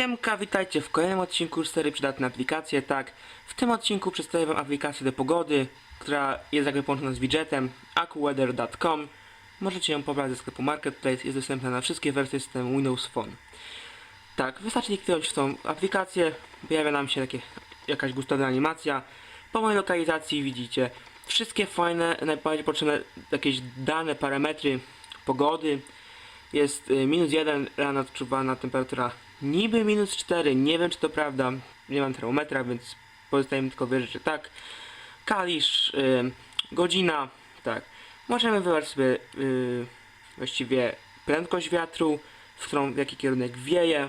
Siemka, witajcie w kolejnym odcinku serii Przydatne Aplikacje. Tak, w tym odcinku przedstawię Wam aplikację do pogody, która jest jakby połączona z widgetem accuweather.com. Możecie ją pobrać ze sklepu Marketplace, jest dostępna na wszystkie wersje systemu Windows Phone. Tak, wystarczy kliknąć w tą aplikację, pojawia nam się takie, jakaś gustowna animacja. Po mojej lokalizacji widzicie wszystkie fajne, najbardziej potrzebne jakieś dane, parametry pogody. Jest y, minus 1, rano odczuwana temperatura niby minus 4, nie wiem czy to prawda, nie mam termometra, więc pozostaje mi tylko wierzyć, że tak. Kalisz, y, godzina, tak. Możemy wybrać sobie y, właściwie prędkość wiatru, w którą w jaki kierunek wieje,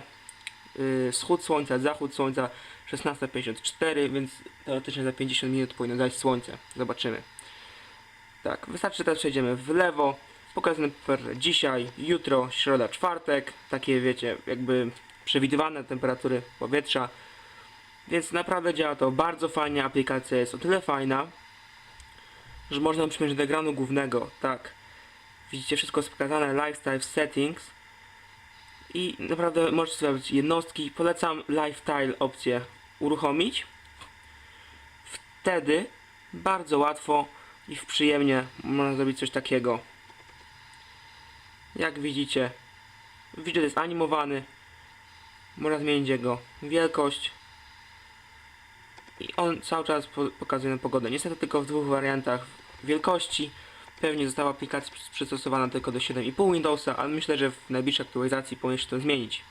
y, wschód słońca, zachód słońca 16.54, więc teoretycznie za 50 minut powinno dać słońce. Zobaczymy. Tak, wystarczy teraz przejdziemy w lewo. Temperaturę dzisiaj, jutro, środa, czwartek. Takie wiecie, jakby przewidywane temperatury powietrza. Więc naprawdę działa to bardzo fajnie. Aplikacja jest o tyle fajna, że można ją przymierzyć do ekranu głównego. Tak. Widzicie, wszystko jest pokazane. Lifestyle settings. I naprawdę możecie wybrać jednostki. Polecam Lifestyle opcję uruchomić. Wtedy bardzo łatwo i w przyjemnie można zrobić coś takiego. Jak widzicie, widget jest animowany. Można zmienić jego wielkość. I on cały czas po pokazuje pogodę. Niestety tylko w dwóch wariantach wielkości. Pewnie została aplikacja przy- przystosowana tylko do 7,5 Windowsa, ale myślę, że w najbliższej aktualizacji powinien się to zmienić.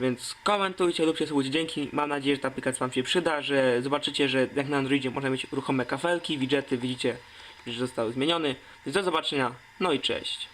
Więc komentujcie, lubcie, słuchajcie, dzięki. Mam nadzieję, że ta aplikacja Wam się przyda, że zobaczycie, że jak na Androidzie można mieć ruchome kafelki, widgety, widzicie, że zostały zmienione. Więc do zobaczenia, no i cześć.